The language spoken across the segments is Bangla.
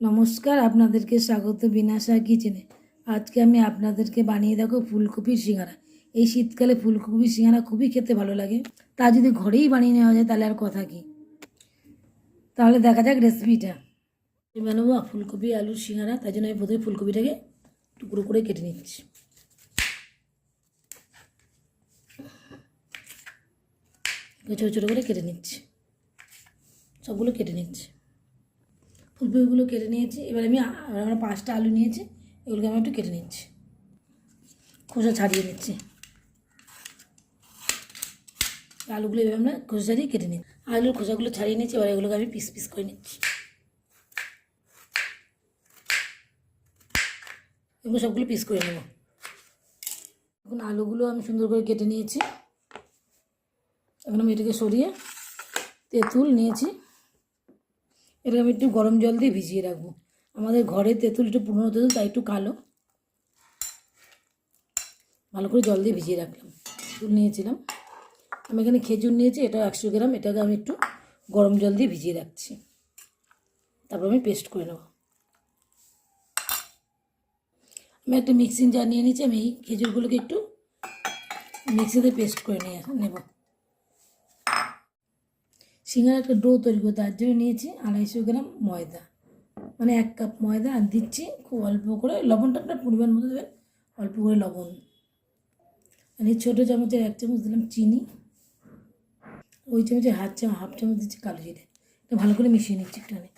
নমস্কার, আপনাদেরকে স্বাগত বিনাশা কিচেনে। আজকে আমি আপনাদেরকে বানিয়ে দেখো ফুলকপির সিঙ্গারা। এই শীতকালে ফুলকপির সিঙ্গারা খুবই খেতে ভালো লাগে। তা যদি ঘরেই বানিয়ে নেওয়া যায়, তাহলে আর কথা কি? তাহলে দেখা যাক রেসিপিটা বানাবো ফুলকপি, আলুর সিঙ্গারা। তাই জন্য আমি প্রথমে ফুলকপিটাকে টুকরো করে কেটে নিচ্ছি। ছোটো ছোটো করে কেটে নিচ্ছি। সবগুলো কেটে নিচ্ছি। ফুলকপিগুলো কেটে নিয়েছি। এবার আমি আমরা পাঁচটা আলু নিয়েছি। এগুলোকে আমি একটু কেটে নিচ্ছি। খোসা ছাড়িয়ে নিচ্ছি। আলুগুলো এবার আমরা খোসা ছাড়িয়ে কেটে নিচ্ছি। আলুর খোসাগুলো ছাড়িয়ে নিচ্ছি এবার এগুলোকে আমি পিস পিস করে নিচ্ছি। এগুলো সবগুলো পিস করে নেব। এখন আলুগুলো আমি সুন্দর করে কেটে নিয়েছি। এখন আমি এটাকে সরিয়ে তেঁতুল নিয়েছি। এটাকে আমি একটু গরম জল দিয়ে ভিজিয়ে রাখব। আমাদের ঘরে তেঁতুল একটু পুরনো তেঁতুল, তাই একটু কালো। ভালো করে জল দিয়ে ভিজিয়ে রাখলাম। তেঁতুল নিয়েছিলাম। আমি এখানে খেজুর নিয়েছি এটা একশো গ্রাম, এটাকে আমি একটু গরম জল দিয়ে ভিজিয়ে রাখছি। তারপর আমি পেস্ট করে নেব। আমি একটা মিক্সিং জার নিয়ে নিয়েছি, আমি এই খেজুরগুলোকে একটু মিক্সিতে পেস্ট করে নিয়ে নেব। সিঙ্গার একটা ডো তৈরি করতে তার জন্য নিয়েছি আড়াইশো গ্রাম ময়দা। মানে এক কাপ ময়দা আর দিচ্ছি খুব অল্প করে, লবণটা আপনার পরিমাণ মতো দেবেন, অল্প করে লবণ। আর এই ছোটো চামচের এক চামচ দিলাম চিনি, ওই চামচের হাফ চামচ হাফ চামচ দিচ্ছি কালো জিরে। এটা ভালো করে মিশিয়ে নিচ্ছি একটুখানি।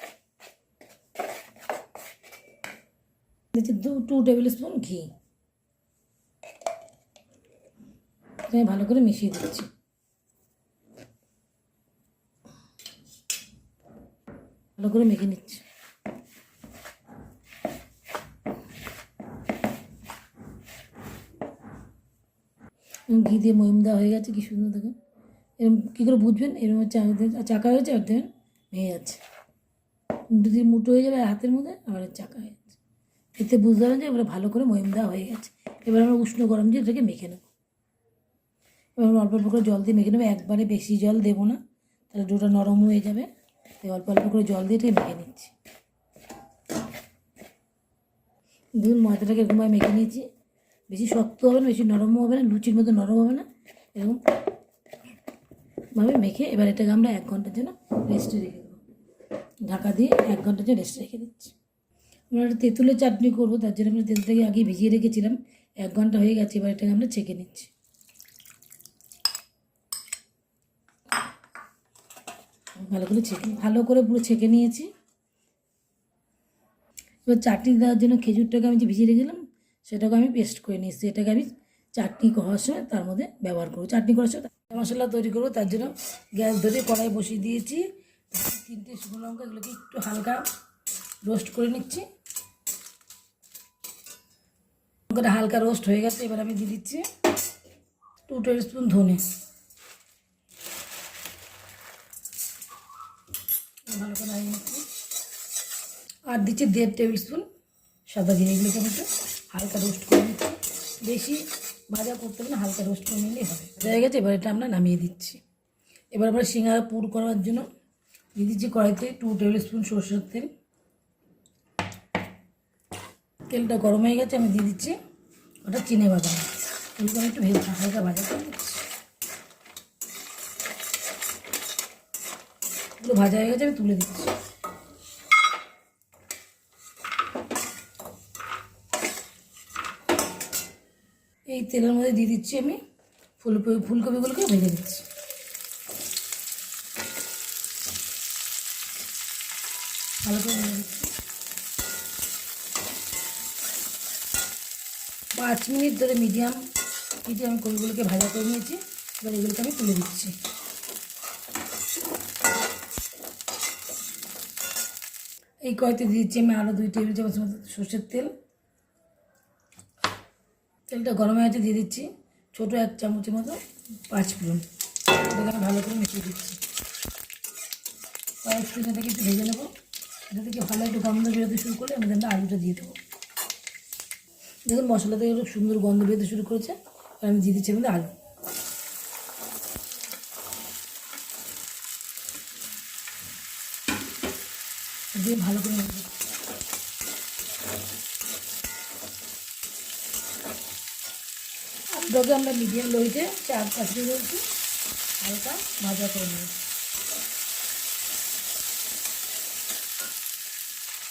দিচ্ছি দু টু টেবিল স্পুন ঘি ভালো করে মিশিয়ে দিচ্ছি। ভালো করে মেখে নিচ্ছি। ঘি দিয়ে ময়ম দেওয়া হয়ে গেছে, কি সুন্দর দেখুন এরকম কী করে বুঝবেন? এরকম হচ্ছে চাকা হয়েছে, আর দেখবেন ভেঙে যাচ্ছে। যদি মুটো হয়ে যাবে হাতের মধ্যে, আবার চাকা হয়ে যাচ্ছে। এতে বুঝতে পারেন যে এবারে ভালো করে ময়ম দেওয়া হয়ে গেছে। এবার আমরা উষ্ণ গরম দিয়ে এটাকে মেখে নেব। এবার অল্প অল্প করে জল দিয়ে মেখে নেব। একবারে বেশি জল দেবো না, তাহলে ডোটা নরম হয়ে যাবে। তাই অল্প অল্প করে জল দিয়ে মেখে নিচ্ছি। দেখুন ময়দাটাকে এরকমভাবে মেখে নিয়েছি। বেশি শক্ত হবে না, বেশি নরমও হবে না, লুচির মতো নরম হবে না। এরকম ভাবে মেখে এবার এটাকে আমরা এক ঘণ্টার জন্য রেস্টে রেখে দেবো। ঢাকা দিয়ে এক ঘণ্টার জন্য রেস্টে রেখে দিচ্ছি। আমরা একটা তেঁতুলের চাটনি করব, তার জন্য আমরা তেঁতুলটাকে আগে ভিজিয়ে রেখেছিলাম। এক ঘণ্টা হয়ে গেছে, এবার এটাকে আমরা ছেঁকে নিচ্ছি। ভালো করে ছেঁকে ভালো করে পুরো ছেঁকে নিয়েছি। এবার চাটনি দেওয়ার জন্য খেজুরটাকে আমি যে ভিজিয়ে রেখেছিলাম, সেটাকে আমি পেস্ট করে নিয়েছি। এটাকে আমি চাটনি করার সময় তার মধ্যে ব্যবহার করব। চাটনি করার সময় মশলা তৈরি করব, তার জন্য গ্যাস ধরে কড়াই বসিয়ে দিয়েছি। তিনটে শুকনো লঙ্কা, এগুলোকে একটু হালকা রোস্ট করে নিচ্ছি। লঙ্কাটা হালকা রোস্ট হয়ে গেছে, এবার আমি দিয়ে দিচ্ছি টু টেবিল স্পুন ধনে। ভালো করে আর দিচ্ছি দেড় টেবিল স্পুন সাদা জিরে এগুলোকে আমি একটু হালকা রোস্ট করে নিচ্ছি। বেশি ভাজা করতে হবে না, হালকা রোস্ট করে নিলেই হবে। হয়ে গেছে, এবার এটা আমরা নামিয়ে দিচ্ছি। এবার আমরা সিঙ্গারা পুর করার জন্য দিয়ে দিচ্ছি কড়াইতে টু টেবিল স্পুন সরষের তেল। তেলটা গরম হয়ে গেছে, আমি দিয়ে দিচ্ছি ওটা চিনে বাদাম। এগুলো একটু ভেজে হালকা ভাজা করে দিচ্ছি এগুলো ভাজা হয়ে গেছে, আমি তুলে দিচ্ছি। এই তেলের মধ্যে দিয়ে দিচ্ছি আমি ফুলকপি, ফুলকপিগুলোকে ভেজে দিচ্ছি ভালো করে ভেজে দিচ্ছি পাঁচ মিনিট ধরে মিডিয়াম হিটে আমি ভাজা করে নিয়েছি, এবার এগুলোকে আমি তুলে দিচ্ছি। এই কয়তে দিচ্ছি আমি? আরও দুই টেবিল চামচ মতো সর্ষের তেল। তেলটা গরম হয়ে দিয়ে দিচ্ছি। ছোটো এক চামচের মতো পাঁচ ফোড়ন। এটাকে ভালো করে মিশিয়ে দিচ্ছি। ফোড়ন এটাকে একটু ভেজে নেব। এটা থেকে ভালো একটু গন্ধ বেরোতে শুরু করলে আমি আমরা আলুটা দিয়ে দেবো। দেখুন মশলা থেকে সুন্দর গন্ধ বেরোতে শুরু করেছে। আমি দিয়ে দিচ্ছি আমাদের আলু। দিয়ে ভালো করে নেব। আলুটাকে আমরা মিডিয়াম লোহিতে চার পাঁচ মিনিট হালকা ভাজা করে নেব।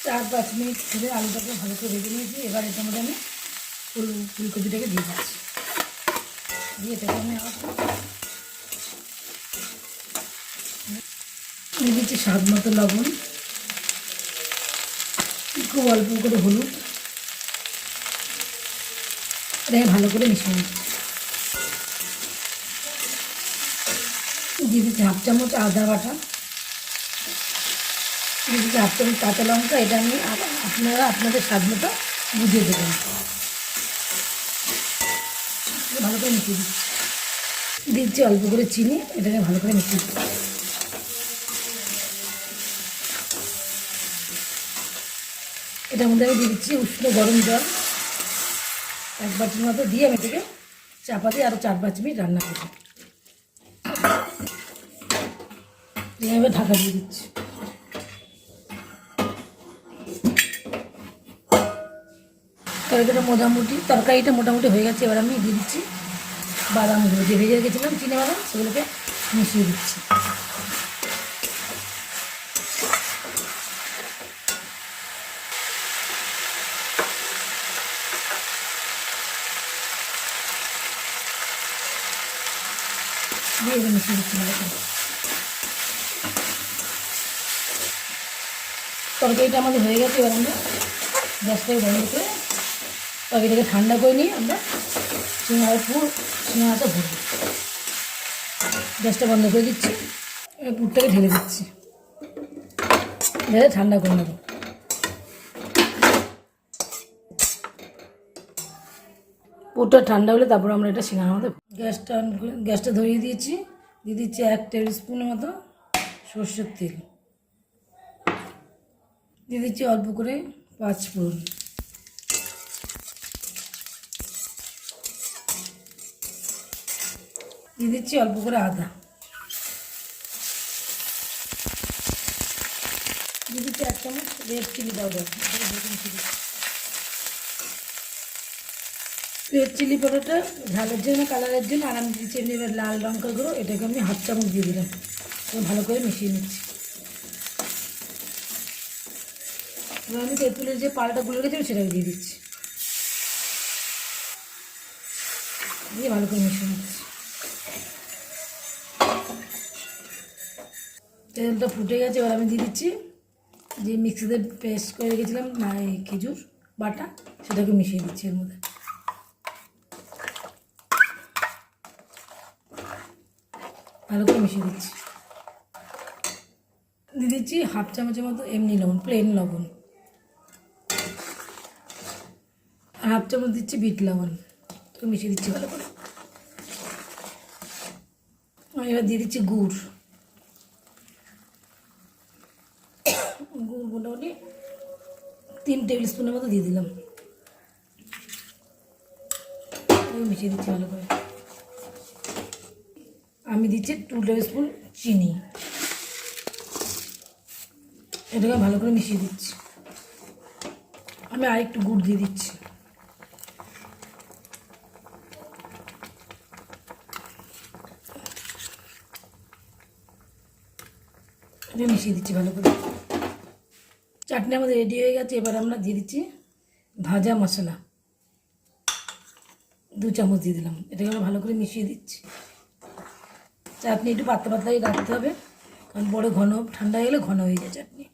চার পাঁচ মিনিট ধরে আলুটাকে ভালো করে ভেজে নিয়েছি। এবার এটা মধ্যে আমি ফুল, ফুলকপিটাকে দিয়ে দিচ্ছি। দিয়ে এটাকে আমি আবার দিচ্ছি স্বাদ মতো লবণ। খুব অল্প করে হলুদ। এটাকে ভালো করে মিশিয়ে নিচ্ছি। দিয়ে দিচ্ছি হাফ চামচ আদা বাটা। দিয়ে দিচ্ছি হাফ চামচ কাঁচা লঙ্কা। এটা আমি আপনারা আপনাদের স্বাদ মতো বুঝিয়ে দেবেন। ভালো করে মিশিয়ে দিচ্ছি। দিচ্ছি অল্প করে চিনি। এটাকে ভালো করে মিশিয়ে দিচ্ছি। এটার মধ্যে আমি দিয়ে দিচ্ছি উষ্ণ গরম জল। এক বাটির মতো দিয়ে আমি এটাকে চাপা দিয়ে আরও চার পাঁচ মিনিট রান্না করব। এভাবে ঢাকা দিয়ে দিচ্ছি। তরকারিটা মোটামুটি তরকারিটা মোটামুটি হয়ে গেছে, এবার আমি দিয়ে দিচ্ছি বাদামগুলো যে ভেজে রেখেছিলাম চিনে বাদাম, সেগুলোকে মিশিয়ে দিচ্ছি। তরকারিটা আমাদের হয়ে গেছে এবার আমরা গ্যাসটাকে বন্ধ করে তরকারিটাকে ঠান্ডা করে নিয়ে আমরা সিঙ্গাড়া পুর সিঙ্গাড়াটা ভরবো। গ্যাসটা বন্ধ করে দিচ্ছি। পুরটাকে ঢেলে দিচ্ছি। ঢেলে ঠান্ডা করে নেব। পুরটা ঠান্ডা হলে তারপর আমরা এটা সিঙ্গার মধ্যে গ্যাসটা on করে- গ্যাসটা ধরিয়ে দিয়েছি। দিয়ে দিচ্ছি এক টেবিল স্পুনের মতো সর্ষের তেল। দিয়ে দিচ্ছি অল্প করে পাঁচ ফোড়ন। দিয়ে দিচ্ছি অল্প করে আদা। দিয়ে দিচ্ছি এক চামচ red chilli powder red chilli পাউডারটা ঝালের জন্য কালারের জন্য, আর আমি দিচ্ছি এবার লাল লঙ্কা গুঁড়ো। এটাকে আমি হাফ চামচ দিয়ে দিলাম। ভালো করে মিশিয়ে নিচ্ছি। এবার আমি তেঁতুলের যে পালটা গুলো গেছে সেটাকে দিয়ে দিচ্ছি। দিয়ে ভালো করে মিশিয়ে নিচ্ছি। তেলটা ফুটে গেছে, এবার আমি দিয়ে দিচ্ছি যে মিক্সিতে পেস্ট করে রেখেছিলাম না এই খেজুর বাটা, সেটাকে মিশিয়ে দিচ্ছি এর মধ্যে। ভালো করে মিশিয়ে দিচ্ছি। দিয়ে দিচ্ছি হাফ চামচের মতো এমনি লবণ প্লেন লবণ। আর হাফ চামচ দিচ্ছি বিট লবণ। তো মিশিয়ে দিচ্ছি ভালো করে। এবার দিয়ে দিচ্ছি গুড়। গুড় মোটামুটি তিন টেবিল স্পুনের মতো দিয়ে দিলাম। মিশিয়ে দিচ্ছি ভালো করে। আমি দিচ্ছি টু টেবিল স্পুন চিনি। এটাকে ভালো করে মিশিয়ে দিচ্ছি। আমি আরেকটু গুড় দিয়ে দিচ্ছি। এটা মিশিয়ে দিচ্ছি ভালো করে। চাটনি আমাদের রেডি হয়ে গেছে, এবার আমরা দিয়ে দিচ্ছি ভাজা মশলা। দু চামচ দিয়ে দিলাম। এটাকে আমরা ভালো করে মিশিয়ে দিচ্ছি। চাটনি একটু পাতলা পাতলাই রাখতে হবে। কারণ বড় ঘন, ঠান্ডা হয়ে গেলে ঘন হয়ে যায় চাটনি।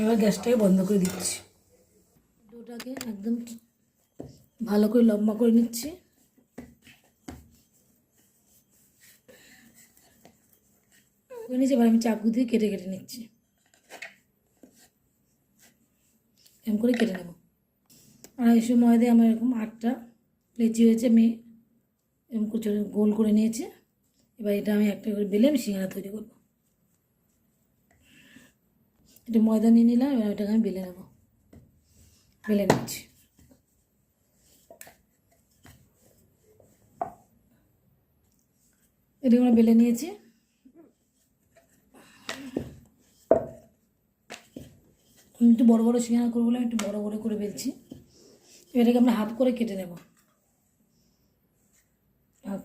এবার গ্যাসটাকে বন্ধ করে দিচ্ছি। ডোটাকে একদম ভালো করে লম্বা করে নিচ্ছি। করে নিচ্ছি, এবার আমি চাকু দিয়ে কেটে কেটে নিচ্ছি। এরকম করে কেটে নেব। আড়াইশো ময়দায় আমার এরকম আটটা লেচি হয়েছে, আমি এরকম গোল করে নিয়েছি। এবার এটা আমি একটা করে বেলে আমি সিঙ্গারা তৈরি করব। এটা ময়দা নিয়ে নিলাম, এবার ওটাকে আমি বেলে নেব। বেলে নিচ্ছি। এটা আমরা বেলে নিয়েছি। একটু বড় বড় সিঙ্গারা করব বলে আমি একটু বড় বড় করে বেলছি। এটাকে আমরা হাফ করে কেটে নেব।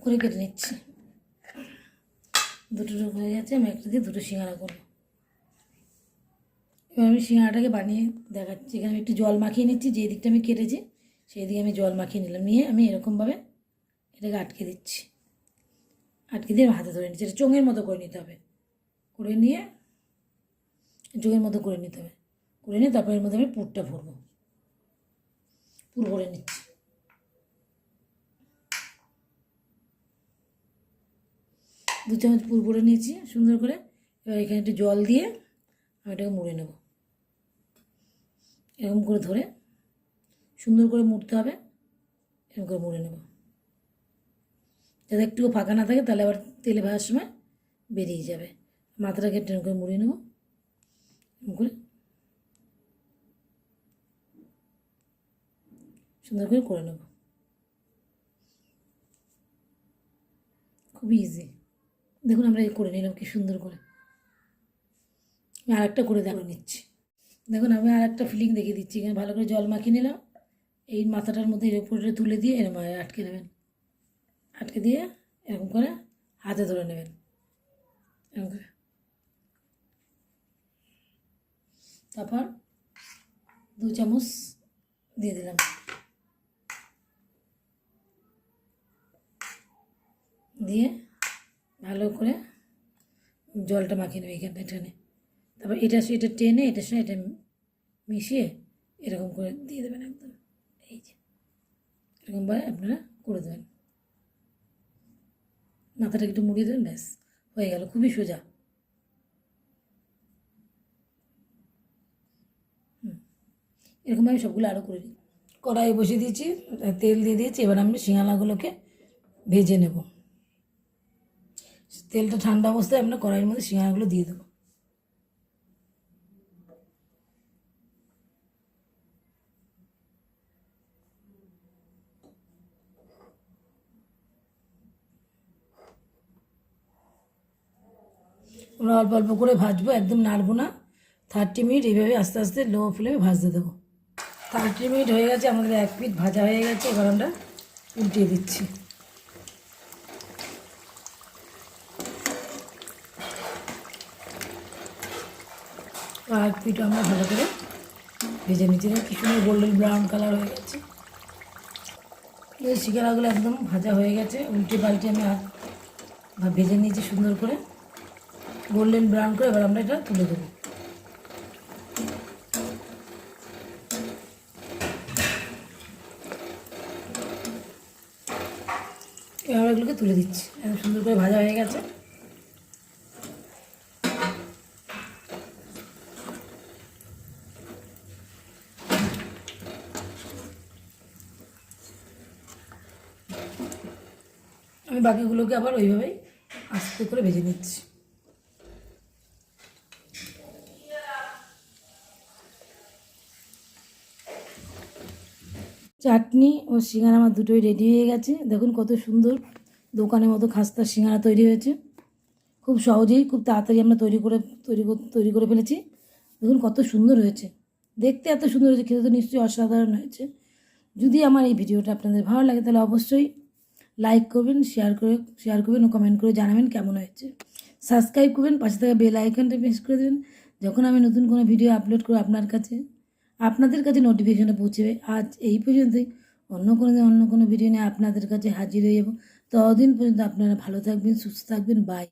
করে কেটে নিচ্ছি। দুটো টুকরো হয়ে গেছে আমি একটা দিয়ে দুটো সিঙ্গারা করব। এবার আমি সিঙ্গারাটাকে বানিয়ে দেখাচ্ছি। এখানে আমি একটু জল মাখিয়ে নিচ্ছি যে দিকটা আমি কেটেছি, সেই দিকে আমি জল মাখিয়ে নিলাম। নিয়ে আমি এরকমভাবে এটাকে আটকে দিচ্ছি। আটকে দিয়ে হাতে ধরে নিচ্ছি। এটা চোঙের মতো করে নিতে হবে। করে নিয়ে চোঙের মতো করে নিতে হবে। করে নিয়ে তারপর এর মধ্যে আমি পুরটা ভরবো। পুর ভরে নিচ্ছি। দু চামচ পুর ভরে নিয়েছি, সুন্দর করে। এবার এখানে একটু জল দিয়ে আমি এটাকে মুড়ে নেব। এরকম করে ধরে সুন্দর করে মুড়তে হবে, এরকম করে মুড়ে নেব। যাতে একটু ফাঁকা না থাকে, তাহলে আবার তেলে ভাজার সময় বেরিয়ে যাবে। মাথাটাকে টেনে করে মুড়িয়ে নেব। এরকম করে সুন্দর করে করে নেব। খুবই ইজি দেখুন আমরা করে নিলাম, কি সুন্দর করে। আমি আর একটা করে দেখো, নিচ্ছি। দেখুন, আমি আর একটা ফিলিং দেখিয়ে দিচ্ছি। এখানে ভালো করে জল মাখিয়ে নিলাম। এই মাথাটার মধ্যে এর উপরে তুলে দিয়ে এরকম আটকে নেবেন। আটকে দিয়ে এরকম করে হাতে ধরে নেবেন। এরকম করে। তারপর দু চামচ দিয়ে দিলাম। দিয়ে ভালো করে জলটা মাখিয়ে নেবে এখানটা টেনে। তারপর এটা এটা টেনে এটার সঙ্গে এটা মিশিয়ে এরকম করে দিয়ে দেবেন একদম। এই যে এরকমভাবে আপনারা করে দেবেন। মাথাটা একটু মুড়িয়ে দেবেন, ব্যাস, হয়ে গেল, খুবই সোজা। হুম। এরকমভাবে সবগুলো আরও করে দিই। কড়াই বসিয়ে দিয়েছি, তেল দিয়ে দিয়েছি, এবার আমি শিঙালাগুলোকে ভেজে নেব। তেলটা ঠান্ডা অবস্থায় আমরা কড়াইয়ের মধ্যে সিঙ্গারাগুলো দিয়ে দেবো। আমরা অল্প অল্প করে ভাজবো, একদম নাড়বো না। থার্টি মিনিট এইভাবে আস্তে আস্তে লো ফ্লেমে ভাজতে দেবো। থার্টি মিনিট হয়ে গেছে, আমাদের এক পিঠ ভাজা হয়ে গেছে। এবার আমরা উল্টিয়ে দিচ্ছি। আর পিঠ আমরা ভালো করে ভেজে নিচ্ছি। কি সুন্দর গোল্ডেন ব্রাউন কালার হয়ে গেছে। এই শিকারাগুলো একদম ভাজা হয়ে গেছে। উল্টে পাল্টে আমি ভেজে নিয়েছি সুন্দর করে। গোল্ডেন ব্রাউন করে এবার আমরা এটা তুলে দেবো। এবার এগুলোকে তুলে দিচ্ছি। এত সুন্দর করে ভাজা হয়ে গেছে। আমি বাকিগুলোকে আবার ওইভাবেই আস্তে করে ভেজে নিচ্ছি। চাটনি ও সিঙ্গারা আমার দুটোই রেডি হয়ে গেছে। দেখুন কত সুন্দর দোকানের মতো খাস্তা সিঙ্গারা তৈরি হয়েছে। খুব সহজেই, খুব তাড়াতাড়ি আমরা তৈরি করে, তৈরি তৈরি করে ফেলেছি। দেখুন কত সুন্দর হয়েছে। দেখতে এত সুন্দর হয়েছে, খেতে তো নিশ্চয়ই অসাধারণ হয়েছে। যদি আমার এই ভিডিওটা আপনাদের ভালো লাগে তাহলে অবশ্যই লাইক করবেন শেয়ার করে শেয়ার করবেন, ও কমেন্ট করে জানাবেন কেমন হয়েছে। সাবস্ক্রাইব করবেন, পাশে থাকা বেল আইকনটা প্রেস করে দেবেন। যখন আমি নতুন কোনো ভিডিও আপলোড করব আপনার কাছে, আপনাদের কাছে নোটিফিকেশনটা পৌঁছবে আজ এই পর্যন্তই। অন্য কোনো অন্য কোনো ভিডিও নিয়ে আপনাদের কাছে হাজির হয়ে যাব। ততদিন পর্যন্ত আপনারা ভালো থাকবেন, সুস্থ থাকবেন। বাই